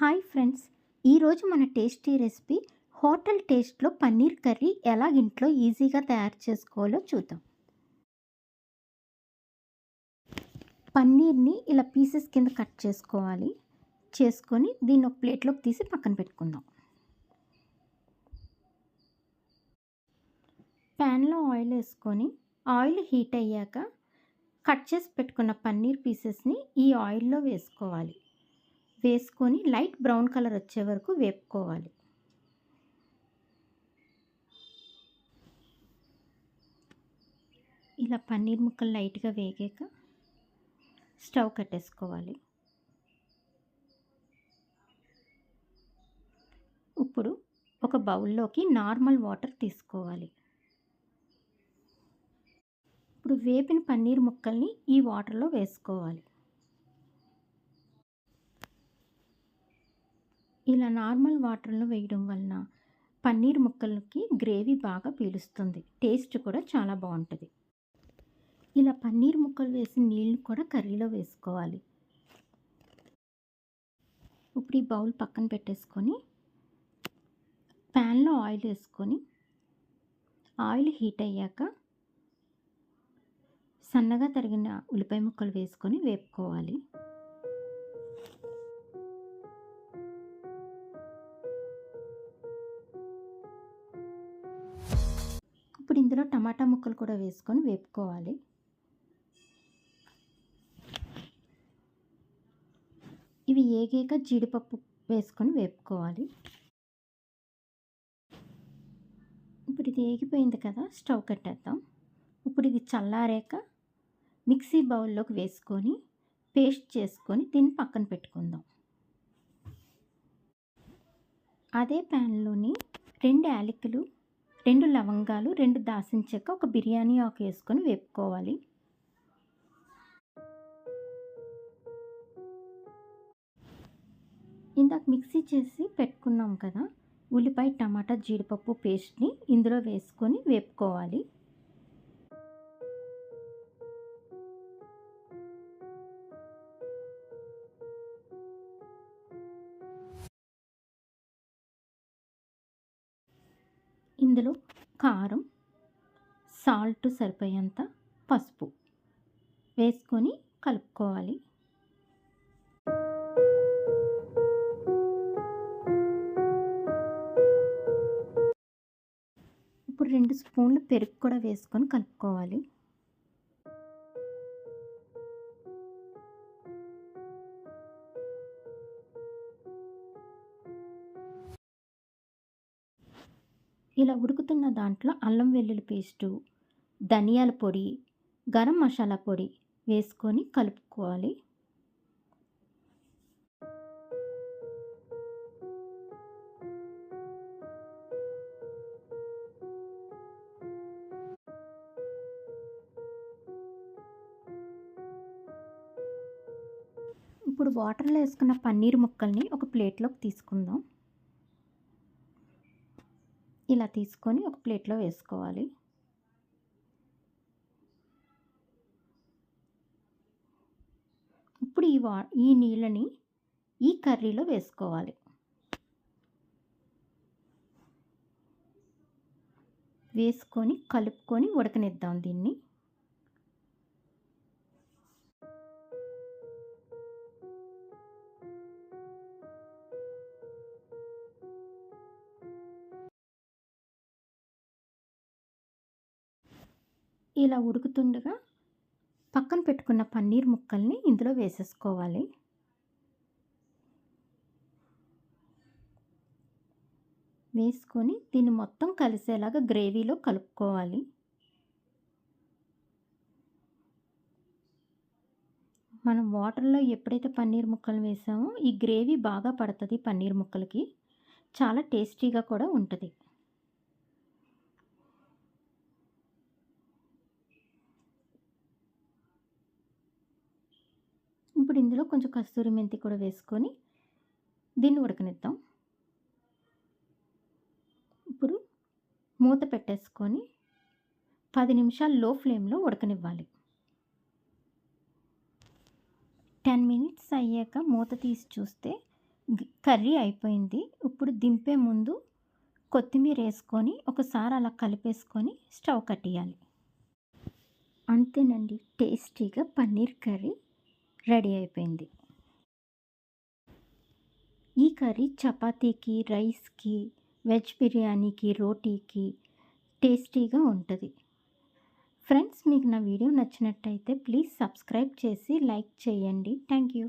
Hi friends. ఈరోజు మన tasty recipe hotel టేస్ట్లో పన్నీర్ కర్రీ ఎలా ఇంట్లో ఈజీగా తయారు చేసుకోవాలో చూద్దాం. పన్నీర్ని ఇలా పీసెస్ కింద కట్ చేసుకోవాలి. చేసుకొని దీన్ని ఒక ప్లేట్లోకి తీసి పక్కన పెట్టుకుందాం. ప్యాన్లో ఆయిల్ వేసుకొని ఆయిల్ హీట్ అయ్యాక కట్ చేసి పెట్టుకున్న పన్నీర్ పీసెస్ని ఈ ఆయిల్లో వేసుకోవాలి. వేసుకొని లైట్ బ్రౌన్ కలర్ వచ్చే వరకు వేపుకోవాలి. ఇలా పన్నీర్ ముక్కలు లైట్గా వేగాక స్టవ్ కట్టేసుకోవాలి. ఇప్పుడు ఒక బౌల్లోకి నార్మల్ వాటర్ తీసుకోవాలి. ఇప్పుడు వేపిన పన్నీర్ ముక్కల్ని ఈ వాటర్లో వేసుకోవాలి. ఇలా నార్మల్ వాటర్లో వేయడం వలన పన్నీర్ ముక్కలకి గ్రేవీ బాగా పీలుస్తుంది. టేస్ట్ కూడా చాలా బాగుంటుంది. ఇలా పన్నీర్ ముక్కలు వేసిన నీళ్ళు కూడా కర్రీలో వేసుకోవాలి. ఇప్పుడు ఈ బౌల్ పక్కన పెట్టేసుకొని ప్యాన్లో ఆయిల్ వేసుకొని ఆయిల్ హీట్ అయ్యాక సన్నగా తరిగిన ఉల్లిపాయ ముక్కలు వేసుకొని వేపుకోవాలి. ఇందులో టమాటా ముక్కలు కూడా వేసుకొని వేపుకోవాలి. ఇవి ఏగేక జీడిపప్పు వేసుకొని వేపుకోవాలి. ఇప్పుడు ఇది ఏగిపోయింది కదా స్టవ్ కట్టేద్దాం. ఇప్పుడు ఇది చల్లారాక మిక్సీ బౌల్లోకి వేసుకొని పేస్ట్ చేసుకొని దీన్ని పక్కన పెట్టుకుందాం. అదే ప్యాన్లోని రెండు యాలకులు రెండు లవంగాలు రెండు దాసిన చెక్క ఒక బిర్యానీ ఆకు వేసుకొని వేపుకోవాలి. ఇందాక మిక్సీ చేసి పెట్టుకున్నాం కదా ఉల్లిపాయ టమాటా జీడిపప్పు పేస్ట్ని ఇందులో వేసుకొని వేపుకోవాలి. ఇందులో కారం సాల్ట్ సరిపోయేంత పసుపు వేసుకొని కలుపుకోవాలి. ఇప్పుడు రెండు స్పూన్లు పెరుగు కూడా వేసుకొని కలుపుకోవాలి. ఇలా ఉడుకుతున్న దాంట్లో అల్లం వెల్లుల్లి పేస్టు ధనియాల పొడి గరం మసాలా పొడి వేసుకొని కలుపుకోవాలి. ఇప్పుడు వాటర్లో వేసుకున్న పన్నీర్ ముక్కల్ని ఒక ప్లేట్లోకి తీసుకుందాం. ఇలా తీసుకొని ఒక ప్లేట్లో వేసుకోవాలి. ఇప్పుడు ఈ వా ఈ నీళ్ళని ఈ కర్రీలో వేసుకోవాలి. వేసుకొని కలుపుకొని ఉడకనిద్దాం దీన్ని. ఇలా ఉడుకుతుండగా పక్కన పెట్టుకున్న పన్నీర్ ముక్కల్ని ఇందులో వేసేసుకోవాలి. వేసుకొని దీన్ని మొత్తం కలిసేలాగా గ్రేవీలో కలుపుకోవాలి. మనం వాటర్లో ఎప్పుడైతే పన్నీర్ ముక్కలు వేసామో ఈ గ్రేవీ బాగా పడుతుంది పన్నీర్ ముక్కలకి. చాలా టేస్టీగా కూడా ఉంటుంది. ఇప్పుడు ఇందులో కొంచెం కస్తూరి మెంతి కూడా వేసుకొని దీన్ని ఉడకనిద్దాం. ఇప్పుడు మూత పెట్టేసుకొని పది నిమిషాలు లో ఫ్లేమ్లో ఉడకనివ్వాలి. టెన్ మినిట్స్ అయ్యాక మూత తీసి చూస్తే కర్రీ అయిపోయింది. ఇప్పుడు దింపే ముందు కొత్తిమీర వేసుకొని ఒకసారి అలా కలిపేసుకొని స్టవ్ కట్టేయాలి. అంతేనండి టేస్టీగా పన్నీర్ కర్రీ. రెడీ అయిపోయింది. ఈ కర్రీ చపాతీకి రైస్కి వెజ్ బిర్యానీకి రోటీకి టేస్టీగా ఉంటుంది. ఫ్రెండ్స్ మీకు నా వీడియో నచ్చినట్టయితే ప్లీజ్ సబ్స్క్రైబ్ చేసి లైక్ చేయండి. Thank you.